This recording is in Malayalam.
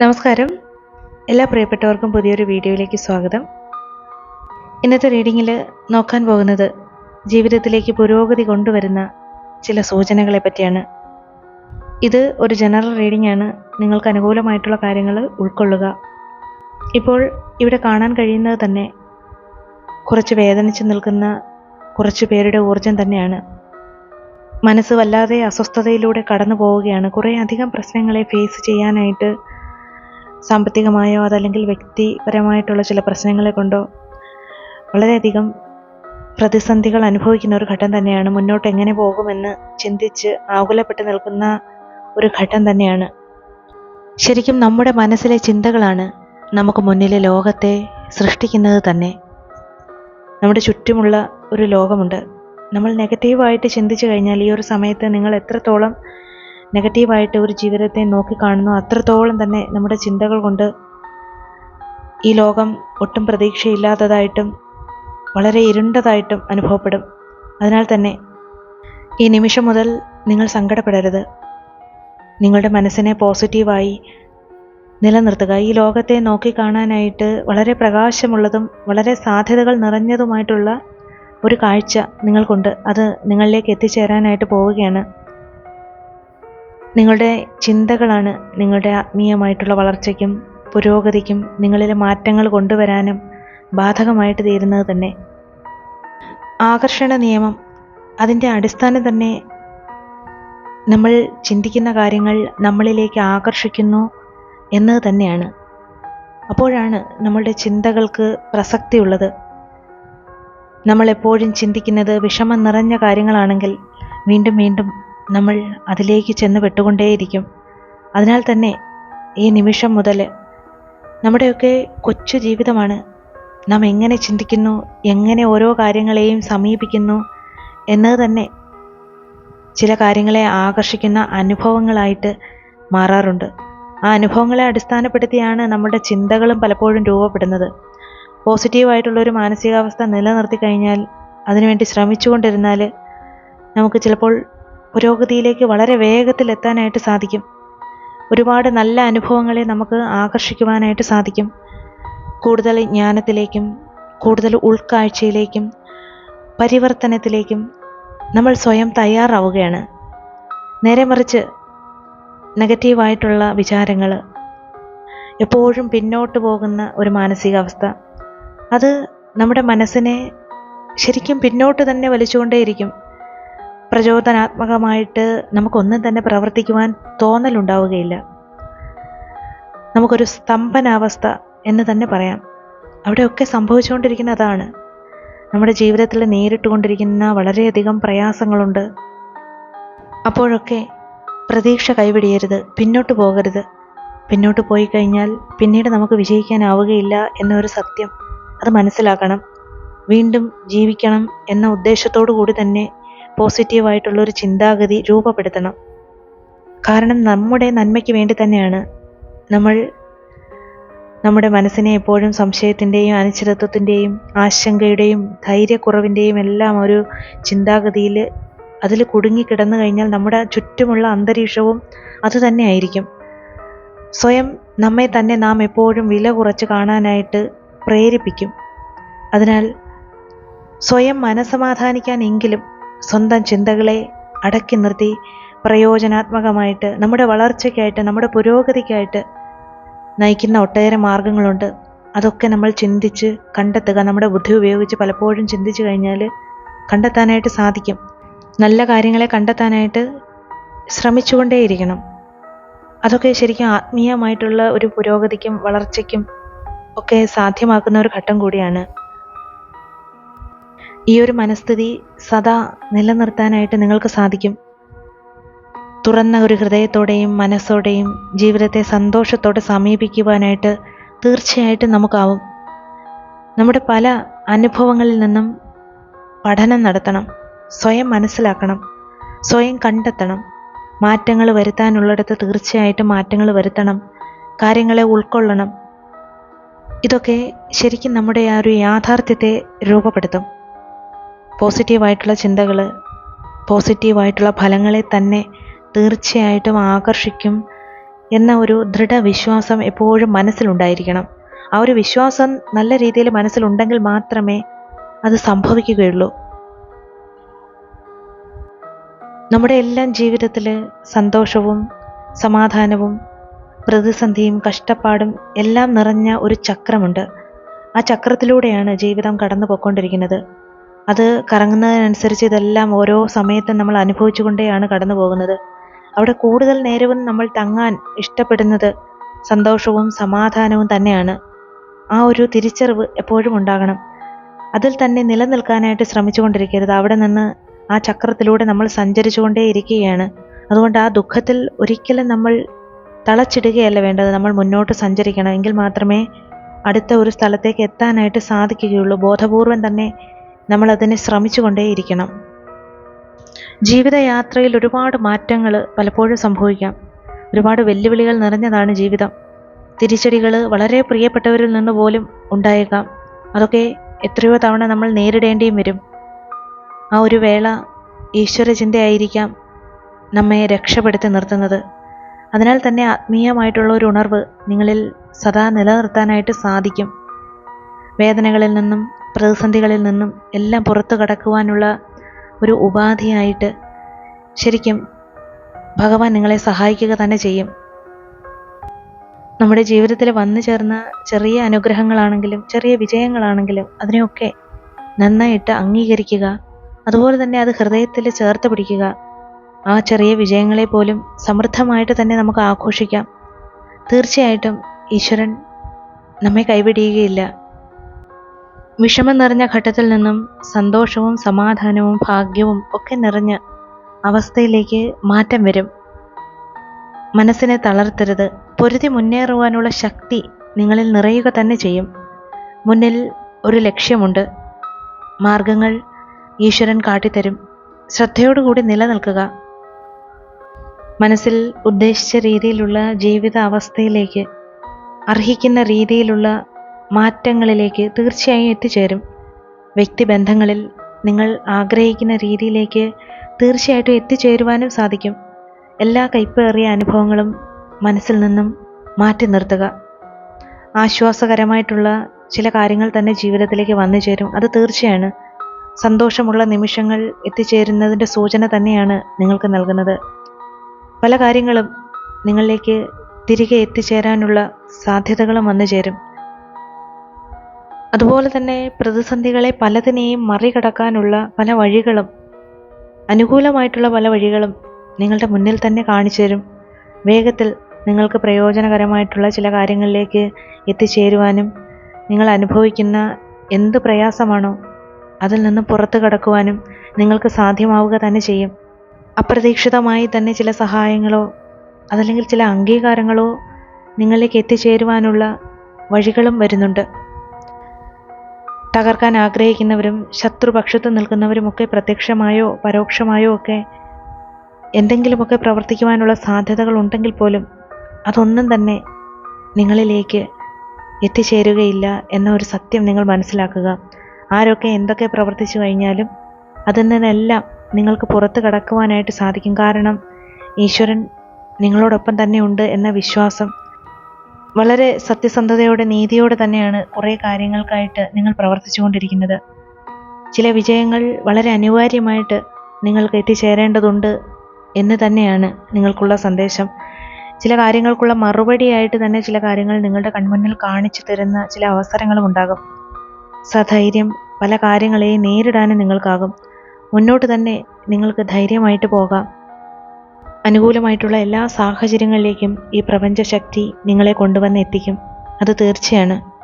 നമസ്കാരം. എല്ലാ പ്രിയപ്പെട്ടവർക്കും പുതിയൊരു വീഡിയോയിലേക്ക് സ്വാഗതം. ഇന്നത്തെ റീഡിങ്ങിൽ നോക്കാൻ പോകുന്നത് ജീവിതത്തിലേക്ക് പുരോഗതി കൊണ്ടുവരുന്ന ചില സൂചനകളെ പറ്റിയാണ്. ഇത് ഒരു ജനറൽ റീഡിംഗ് ആണ് നിങ്ങൾക്ക് അനുകൂലമായിട്ടുള്ള കാര്യങ്ങൾ ഉൾക്കൊള്ളുക. ഇപ്പോൾ ഇവിടെ കാണാൻ കഴിയുന്നത് തന്നെ കുറച്ച് വേദനിച്ച് നിൽക്കുന്ന കുറച്ച് പേരുടെ ഊർജം തന്നെയാണ്. മനസ്സ് വല്ലാതെ അസ്വസ്ഥതയിലൂടെ കടന്നു പോവുകയാണ് കുറേ അധികം പ്രശ്നങ്ങളെ ഫേസ് ചെയ്യാനായിട്ട് സാമ്പത്തികമായോ അതല്ലെങ്കിൽ വ്യക്തിപരമായിട്ടുള്ള ചില പ്രശ്നങ്ങളെ കൊണ്ടോ വളരെയധികം പ്രതിസന്ധികൾ അനുഭവിക്കുന്ന ഒരു ഘട്ടം തന്നെയാണ്. മുന്നോട്ട് എങ്ങനെ പോകുമെന്ന് ചിന്തിച്ച് ആകുലപ്പെട്ട് നിൽക്കുന്ന ഒരു ഘട്ടം തന്നെയാണ്. ശരിക്കും നമ്മുടെ മനസ്സിലെ ചിന്തകളാണ് നമുക്ക് മുന്നിലെ ലോകത്തെ സൃഷ്ടിക്കുന്നത് തന്നെ. നമ്മുടെ ചുറ്റുമുള്ള ഒരു ലോകമുണ്ട്. നമ്മൾ നെഗറ്റീവായിട്ട് ചിന്തിച്ചു കഴിഞ്ഞാൽ ഈ ഒരു സമയത്ത് നിങ്ങൾ എത്രത്തോളം നെഗറ്റീവായിട്ട് ഒരു ജീവിതത്തെ നോക്കിക്കാണുന്നു അത്രത്തോളം തന്നെ നമ്മുടെ ചിന്തകൾ കൊണ്ട് ഈ ലോകം ഒട്ടും പ്രതീക്ഷയില്ലാത്തതായിട്ടും വളരെ ഇരുണ്ടതായിട്ടും അനുഭവപ്പെടും. അതിനാൽ തന്നെ ഈ നിമിഷം മുതൽ നിങ്ങൾ സങ്കടപ്പെടരുത്. നിങ്ങളുടെ മനസ്സിനെ പോസിറ്റീവായി നിലനിർത്തുക. ഈ ലോകത്തെ നോക്കിക്കാണാനായിട്ട് വളരെ പ്രകാശമുള്ളതും വളരെ സാധ്യതകൾ നിറഞ്ഞതുമായിട്ടുള്ള ഒരു കാഴ്ച നിങ്ങൾക്കുണ്ട്. അത് നിങ്ങളിലേക്ക് എത്തിച്ചേരാനായിട്ട് പോവുകയാണ്. നിങ്ങളുടെ ചിന്തകളാണ് നിങ്ങളുടെ ആത്മീയമായിട്ടുള്ള വളർച്ചയ്ക്കും പുരോഗതിക്കും നിങ്ങളിലെ മാറ്റങ്ങൾ കൊണ്ടുവരാനും ബാധകമായിട്ട് തീരുന്നത് തന്നെ. ആകർഷണ നിയമം അതിന്റെ അടിസ്ഥാനം തന്നെ നമ്മൾ ചിന്തിക്കുന്ന കാര്യങ്ങൾ നമ്മളിലേക്ക് ആകർഷിക്കുന്നു എന്നത് തന്നെയാണ്. അപ്പോഴാണ് നമ്മളുടെ ചിന്തകൾക്ക് പ്രസക്തിയുള്ളത്. നമ്മളെപ്പോഴും ചിന്തിക്കുന്നത് വിഷമം നിറഞ്ഞ കാര്യങ്ങളാണെങ്കിൽ വീണ്ടും വീണ്ടും നമ്മൾ അതിലേക്ക് ചെന്ന് പെട്ടുകൊണ്ടേയിരിക്കും. അതിനാൽ തന്നെ ഈ നിമിഷം മുതൽ നമ്മുടെയൊക്കെ കൊച്ചു ജീവിതമാണ്. നാം എങ്ങനെ ചിന്തിക്കുന്നു എങ്ങനെ ഓരോ കാര്യങ്ങളെയും സമീപിക്കുന്നു എന്നത് തന്നെ ചില കാര്യങ്ങളെ ആകർഷിക്കുന്ന അനുഭവങ്ങളായിട്ട് മാറാറുണ്ട്. ആ അനുഭവങ്ങളെ അടിസ്ഥാനപ്പെടുത്തിയാണ് നമ്മുടെ ചിന്തകളും പലപ്പോഴും രൂപപ്പെടുന്നത്. പോസിറ്റീവായിട്ടുള്ളൊരു മാനസികാവസ്ഥ നിലനിർത്തി കഴിഞ്ഞാൽ അതിനുവേണ്ടി ശ്രമിച്ചുകൊണ്ടിരുന്നാൽ നമുക്ക് ചിലപ്പോൾ പുരോഗതിയിലേക്ക് വളരെ വേഗത്തിൽ എത്താനായിട്ട് സാധിക്കും. ഒരുപാട് നല്ല അനുഭവങ്ങളെ നമുക്ക് ആകർഷിക്കുവാനായിട്ട് സാധിക്കും. കൂടുതൽ ജ്ഞാനത്തിലേക്കും കൂടുതൽ ഉൾക്കാഴ്ചയിലേക്കും പരിവർത്തനത്തിലേക്കും നമ്മൾ സ്വയം തയ്യാറാവുകയാണ്. നേരെ മറിച്ച് നെഗറ്റീവായിട്ടുള്ള വിചാരങ്ങൾ എപ്പോഴും പിന്നോട്ട് പോകുന്ന ഒരു മാനസികാവസ്ഥ. അത് നമ്മുടെ മനസ്സിനെ ശരിക്കും പിന്നോട്ട് തന്നെ വലിച്ചുകൊണ്ടേയിരിക്കും. പ്രചോദനാത്മകമായിട്ട് നമുക്കൊന്നും തന്നെ പ്രവർത്തിക്കുവാൻ തോന്നലുണ്ടാവുകയില്ല. നമുക്കൊരു സ്തംഭനാവസ്ഥ എന്ന് തന്നെ പറയാം. അവിടെയൊക്കെ സംഭവിച്ചുകൊണ്ടിരിക്കുന്ന അതാണ് നമ്മുടെ ജീവിതത്തിൽ നേരിട്ടുകൊണ്ടിരിക്കുന്ന വളരെയധികം പ്രയാസങ്ങളുണ്ട്. അപ്പോഴൊക്കെ പ്രതീക്ഷ കൈവിടിയരുത് പിന്നോട്ട് പോകരുത്. പിന്നോട്ട് പോയി കഴിഞ്ഞാൽ പിന്നീട് നമുക്ക് വിജയിക്കാനാവുകയില്ല എന്നൊരു സത്യം അത് മനസ്സിലാക്കണം. വീണ്ടും ജീവിക്കണം എന്ന ഉദ്ദേശത്തോടു കൂടി തന്നെ പോസിറ്റീവായിട്ടുള്ളൊരു ചിന്താഗതി രൂപപ്പെടുത്തണം. കാരണം നമ്മുടെ നന്മയ്ക്ക് വേണ്ടി തന്നെയാണ് നമ്മൾ നമ്മുടെ മനസ്സിനെ എപ്പോഴും സംശയത്തിന്റെയും അനിശ്ചിതത്വത്തിന്റെയും ആശങ്കയുടെയും ധൈര്യക്കുറവിന്റെയും എല്ലാം ഒരു ചിന്താഗതിയിൽ അതിൽ കുടുങ്ങിക്കിടന്നു കഴിഞ്ഞാൽ നമ്മുടെ ചുറ്റുമുള്ള അന്തരീക്ഷവും അതുതന്നെയായിരിക്കും സ്വയം നമ്മെ തന്നെ നാം എപ്പോഴും വില കുറച്ച് കാണാനായിട്ട് പ്രേരിപ്പിക്കും. അതിനാൽ സ്വയം മനസമാധാനിക്കാനെങ്കിലും സ്വന്തം ചിന്തകളെ അടക്കി നിർത്തി പ്രയോജനാത്മകമായിട്ട് നമ്മുടെ വളർച്ചയ്ക്കായിട്ട് നമ്മുടെ പുരോഗതിക്കായിട്ട് നയിക്കുന്ന ഒട്ടേറെ മാർഗങ്ങളുണ്ട്. അതൊക്കെ നമ്മൾ ചിന്തിച്ച് കണ്ടെത്തുക നമ്മുടെ ബുദ്ധി ഉപയോഗിച്ച് പലപ്പോഴും ചിന്തിച്ചു കഴിഞ്ഞാൽ കണ്ടെത്താനായിട്ട് സാധിക്കും. നല്ല കാര്യങ്ങളെ കണ്ടെത്താനായിട്ട് ശ്രമിച്ചുകൊണ്ടേയിരിക്കണം. അതൊക്കെ ശരിക്കും ആത്മീയമായിട്ടുള്ള ഒരു പുരോഗതിക്കും വളർച്ചയ്ക്കും ഒക്കെ സാധ്യമാക്കുന്ന ഒരു ഘട്ടം കൂടിയാണ്. ഈ ഒരു മനസ്ഥിതി സദാ നിലനിർത്താനായിട്ട് നിങ്ങൾക്ക് സാധിക്കും. തുറന്ന ഒരു ഹൃദയത്തോടെയും മനസ്സോടെയും ജീവിതത്തെ സന്തോഷത്തോടെ സമീപിക്കുവാനായിട്ട് തീർച്ചയായിട്ടും നമുക്കാവും. നമ്മുടെ പല അനുഭവങ്ങളിൽ നിന്നും പഠനം നടത്തണം സ്വയം മനസ്സിലാക്കണം സ്വയം കണ്ടെത്തണം. മാറ്റങ്ങൾ വരുത്താനുള്ളിടത്ത് തീർച്ചയായിട്ടും മാറ്റങ്ങൾ വരുത്തണം കാര്യങ്ങളെ ഉൾക്കൊള്ളണം. ഇതൊക്കെ ശരിക്കും നമ്മുടെ ആ ഒരു യാഥാർത്ഥ്യത്തെ രൂപപ്പെടുത്തും. പോസിറ്റീവായിട്ടുള്ള ചിന്തകൾ പോസിറ്റീവായിട്ടുള്ള ഫലങ്ങളെ തന്നെ തീർച്ചയായിട്ടും ആകർഷിക്കും എന്ന ഒരു ദൃഢവിശ്വാസം എപ്പോഴും മനസ്സിലുണ്ടായിരിക്കണം. ആ ഒരു വിശ്വാസം നല്ല രീതിയിൽ മനസ്സിലുണ്ടെങ്കിൽ മാത്രമേ അത് സംഭവിക്കുകയുള്ളൂ. നമ്മുടെ എല്ലാം ജീവിതത്തിൽ സന്തോഷവും സമാധാനവും പ്രതിസന്ധിയും കഷ്ടപ്പാടും എല്ലാം നിറഞ്ഞ ഒരു ചക്രമുണ്ട്. ആ ചക്രത്തിലൂടെയാണ് ജീവിതം കടന്നു പോയിക്കൊണ്ടിരിക്കുന്നത് അത് കറങ്ങുന്നതിനനുസരിച്ച് ഇതെല്ലാം ഓരോ സമയത്തും നമ്മൾ അനുഭവിച്ചുകൊണ്ടേയാണ് കടന്നു പോകുന്നത് അവിടെ കൂടുതൽ നേരവും നമ്മൾ തങ്ങാൻ ഇഷ്ടപ്പെടുന്നത് സന്തോഷവും സമാധാനവും തന്നെയാണ്. ആ ഒരു തിരിച്ചറിവ് എപ്പോഴും ഉണ്ടാകണം. അതിൽ തന്നെ നിലനിൽക്കാനായിട്ട് ശ്രമിച്ചുകൊണ്ടിരിക്കരുത്. അവിടെ നിന്ന് ആ ചക്രത്തിലൂടെ നമ്മൾ സഞ്ചരിച്ചുകൊണ്ടേ ഇരിക്കുകയാണ് അതുകൊണ്ട് ആ ദുഃഖത്തിൽ ഒരിക്കലും നമ്മൾ തളച്ചിടുകയല്ല വേണ്ടത്. നമ്മൾ മുന്നോട്ട് സഞ്ചരിക്കണം. എങ്കിൽ മാത്രമേ അടുത്ത ഒരു സ്ഥലത്തേക്ക് എത്താനായിട്ട് സാധിക്കുകയുള്ളൂ. ബോധപൂർവം തന്നെ നമ്മൾ അതിനെ ശ്രമിച്ചുകൊണ്ടേയിരിക്കണം. ജീവിതയാത്രയിൽ ഒരുപാട് മാറ്റങ്ങൾ പലപ്പോഴും സംഭവിക്കാം. ഒരുപാട് വെല്ലുവിളികൾ നിറഞ്ഞതാണ് ജീവിതം. തിരിച്ചടികൾ വളരെ പ്രിയപ്പെട്ടവരിൽ നിന്ന് പോലും ഉണ്ടായേക്കാം. അതൊക്കെ എത്രയോ തവണ നമ്മൾ നേരിടേണ്ടിയും വരും. ആ ഒരു വേള ഈശ്വര ചിന്തയായിരിക്കാം നമ്മെ രക്ഷപ്പെടുത്തി നിർത്തുന്നത്. അതിനാൽ തന്നെ ആത്മീയമായിട്ടുള്ള ഒരു ഉണർവ് നിങ്ങളിൽ സദാ നിലനിർത്താനായിട്ട് സാധിക്കും. വേദനകളിൽ നിന്നും പ്രതിസന്ധികളിൽ നിന്നും എല്ലാം പുറത്തു കടക്കുവാനുള്ള ഒരു ഉപാധിയായിട്ട് ശരിക്കും ഭഗവാൻ നിങ്ങളെ സഹായിക്കുക തന്നെ ചെയ്യും. നമ്മുടെ ജീവിതത്തിൽ വന്നു ചേർന്ന ചെറിയ അനുഗ്രഹങ്ങളാണെങ്കിലും ചെറിയ വിജയങ്ങളാണെങ്കിലും അതിനെയൊക്കെ നന്നായിട്ട് അംഗീകരിക്കുക അതുപോലെ തന്നെ അത് ഹൃദയത്തിൽ ചേർത്ത് പിടിക്കുക. ആ ചെറിയ വിജയങ്ങളെ പോലും സമൃദ്ധമായിട്ട് തന്നെ നമുക്ക് ആഘോഷിക്കാം. തീർച്ചയായിട്ടും ഈശ്വരൻ നമ്മെ കൈവിടിയുകയില്ല. വിഷമം നിറഞ്ഞ ഘട്ടത്തിൽ നിന്നും സന്തോഷവും സമാധാനവും ഭാഗ്യവും ഒക്കെ നിറഞ്ഞ അവസ്ഥയിലേക്ക് മാറ്റം വരും. മനസ്സിനെ തളർത്തരുത്. പൊരുതി മുന്നേറുവാനുള്ള ശക്തി നിങ്ങളിൽ നിറയുക തന്നെ ചെയ്യും. മുന്നിൽ ഒരു ലക്ഷ്യമുണ്ട്. മാർഗങ്ങൾ ഈശ്വരൻ കാട്ടിത്തരും. ശ്രദ്ധയോടുകൂടി നിലനിൽക്കുക. മനസ്സിൽ ഉദ്ദേശിച്ച രീതിയിലുള്ള ജീവിത അവസ്ഥയിലേക്ക് അർഹിക്കുന്ന രീതിയിലുള്ള മാറ്റങ്ങളിലേക്ക് തീർച്ചയായും എത്തിച്ചേരും. വ്യക്തിബന്ധങ്ങളിൽ നിങ്ങൾ ആഗ്രഹിക്കുന്ന രീതിയിലേക്ക് തീർച്ചയായിട്ടും എത്തിച്ചേരുവാനും സാധിക്കും. എല്ലാ കൈപ്പേറിയ അനുഭവങ്ങളും മനസ്സിൽ നിന്നും മാറ്റി നിർത്തുക. ആശ്വാസകരമായിട്ടുള്ള ചില കാര്യങ്ങൾ തന്നെ ജീവിതത്തിലേക്ക് വന്നു ചേരും. അത് തീർച്ചയാണ്. സന്തോഷമുള്ള നിമിഷങ്ങൾ എത്തിച്ചേരുന്നതിന്റെ സൂചന തന്നെയാണ് നിങ്ങൾക്ക് നൽകുന്നത്. പല കാര്യങ്ങളും നിങ്ങളിലേക്ക് തിരികെ എത്തിച്ചേരാനുള്ള സാധ്യതകളും വന്നു ചേരും. അതുപോലെ തന്നെ പ്രതിസന്ധികളെ പലതിനെയും മറികടക്കാനുള്ള പല വഴികളും അനുകൂലമായിട്ടുള്ള പല വഴികളും നിങ്ങളുടെ മുന്നിൽ തന്നെ കാണിച്ചു തരും. വേഗത്തിൽ നിങ്ങൾക്ക് പ്രയോജനകരമായിട്ടുള്ള ചില കാര്യങ്ങളിലേക്ക് എത്തിച്ചേരുവാനും നിങ്ങൾ അനുഭവിക്കുന്ന എന്ത് പ്രയാസമാണോ അതിൽ നിന്ന് പുറത്തു കടക്കുവാനും നിങ്ങൾക്ക് സാധ്യമാവുക തന്നെ ചെയ്യും. അപ്രതീക്ഷിതമായി തന്നെ ചില സഹായങ്ങളോ അതല്ലെങ്കിൽ ചില അംഗീകാരങ്ങളോ നിങ്ങളിലേക്ക് എത്തിച്ചേരുവാനുള്ള വഴികളും വരുന്നുണ്ട്. തകർക്കാൻ ആഗ്രഹിക്കുന്നവരും ശത്രുപക്ഷത്ത് നിൽക്കുന്നവരുമൊക്കെ പ്രത്യക്ഷമായോ പരോക്ഷമായോ ഒക്കെ എന്തെങ്കിലുമൊക്കെ പ്രവർത്തിക്കുവാനുള്ള സാധ്യതകൾ ഉണ്ടെങ്കിൽ പോലും അതൊന്നും തന്നെ നിങ്ങളിലേക്ക് എത്തിച്ചേരുകയില്ല എന്ന ഒരു സത്യം നിങ്ങൾ മനസ്സിലാക്കുക. ആരൊക്കെ എന്തൊക്കെ പ്രവർത്തിച്ചു കഴിഞ്ഞാലും അതിൽ നിന്നെല്ലാം നിങ്ങൾക്ക് പുറത്ത് കടക്കുവാനായിട്ട് സാധിക്കും. കാരണം ഈശ്വരൻ നിങ്ങളോടൊപ്പം തന്നെ ഉണ്ട് എന്ന വിശ്വാസം വളരെ സത്യസന്ധതയോടെ നീതിയോടെ തന്നെയാണ് കുറേ കാര്യങ്ങൾക്കായിട്ട് നിങ്ങൾ പ്രവർത്തിച്ചുകൊണ്ടിരിക്കുന്നത്. ചില വിജയങ്ങൾ വളരെ അനിവാര്യമായിട്ട് നിങ്ങൾക്ക് എത്തിച്ചേരേണ്ടതുണ്ട് എന്ന് തന്നെയാണ് നിങ്ങൾക്കുള്ള സന്ദേശം. ചില കാര്യങ്ങൾക്കുള്ള മറുപടിയായിട്ട് തന്നെ ചില കാര്യങ്ങൾ നിങ്ങളുടെ കൺമുന്നിൽ കാണിച്ചു തരുന്ന ചില അവസരങ്ങളും ഉണ്ടാകും. സധൈര്യം പല കാര്യങ്ങളെയും നേരിടാനും നിങ്ങൾക്കാകും. മുന്നോട്ട് തന്നെ നിങ്ങൾക്ക് ധൈര്യമായിട്ട് പോകാം. അനുകൂലമായിട്ടുള്ള എല്ലാ സാഹചര്യങ്ങളിലേക്കും ഈ പ്രപഞ്ചശക്തി നിങ്ങളെ കൊണ്ടുവന്ന് എത്തിക്കും. അത് തീർച്ചയാണ്.